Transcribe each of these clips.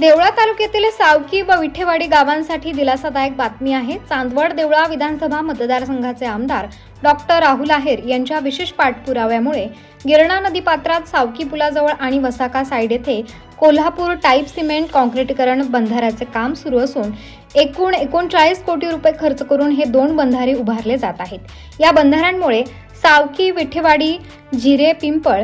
देवळा तालुक्यातील सावकी व विठेवाडी गावांसाठी दिलासादायक बातमी आहे. चांदवड देवळा विधानसभा मतदारसंघाचे आमदार डॉक्टर राहुल आहेर यांच्या विशेष पाठपुराव्यामुळे गिरणा नदी पात्रात सावकी पुलाजवळ आणि वसाका साईड येथे कोल्हापूर टाईप सिमेंट काँक्रीटीकरण बंधाऱ्याचे काम सुरू असून एकूण एकोणचाळीस कोटी रुपये खर्च करून हे दोन बंधारे उभारले जात आहेत. या बंधाऱ्यांमुळे सावकी विठेवाडी जिरे पिंपळ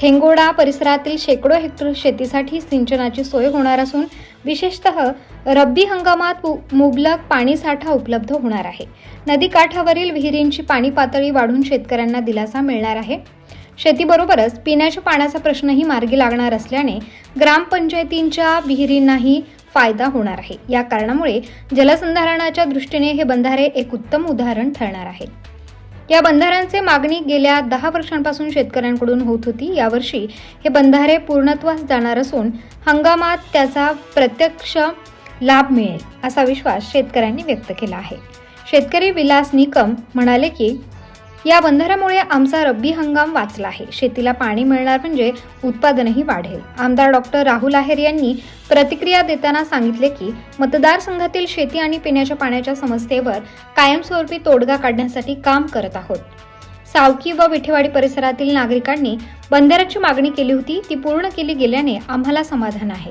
ठेंगोडा परिसरातील शेकडो हेक्टर शेतीसाठी सिंचनाची सोय होणार असून विशेषतः रब्बी हंगामात मु- मुबलक पाणीसाठा उपलब्ध होणार आहे. नदीकाठावरील विहिरींची पाणी पातळी वाढून शेतकऱ्यांना दिलासा मिळणार आहे. शेतीबरोबरच पिण्याच्या पाण्याचा प्रश्नही मार्गी लागणार असल्याने ग्रामपंचायतींच्या विहिरींनाही फायदा होणार आहे. या कारणामुळे जलसंधारणाच्या दृष्टीने हे बंधारे एक उत्तम उदाहरण ठरणार आहे. या बंधाऱ्यांचे मागणी गेल्या दहा वर्षांपासून शेतकऱ्यांकडून होत होती. यावर्षी हे बंधारे पूर्णत्वास जाणार असून हंगामात त्याचा प्रत्यक्ष लाभ मिळेल असा विश्वास शेतकऱ्यांनी व्यक्त केला आहे. शेतकरी विलास निकम म्हणाले की या बंधाऱ्यामुळे आमचा रब्बी हंगाम वाचला आहे. शेतीला पाणी मिळणार म्हणजे उत्पादनही वाढेल. आमदार डॉक्टर राहुल आहेर यांनी प्रतिक्रिया देताना सांगितले की मतदारसंघातील शेती आणि पिण्याच्या पाण्याच्या समस्येवर कायमस्वरूपी तोडगा काढण्यासाठी काम करत आहोत. सावकी व विठेवाडी परिसरातील नागरिकांनी बंधाऱ्याची मागणी केली होती ती पूर्ण केली गेल्याने आम्हाला समाधान आहे.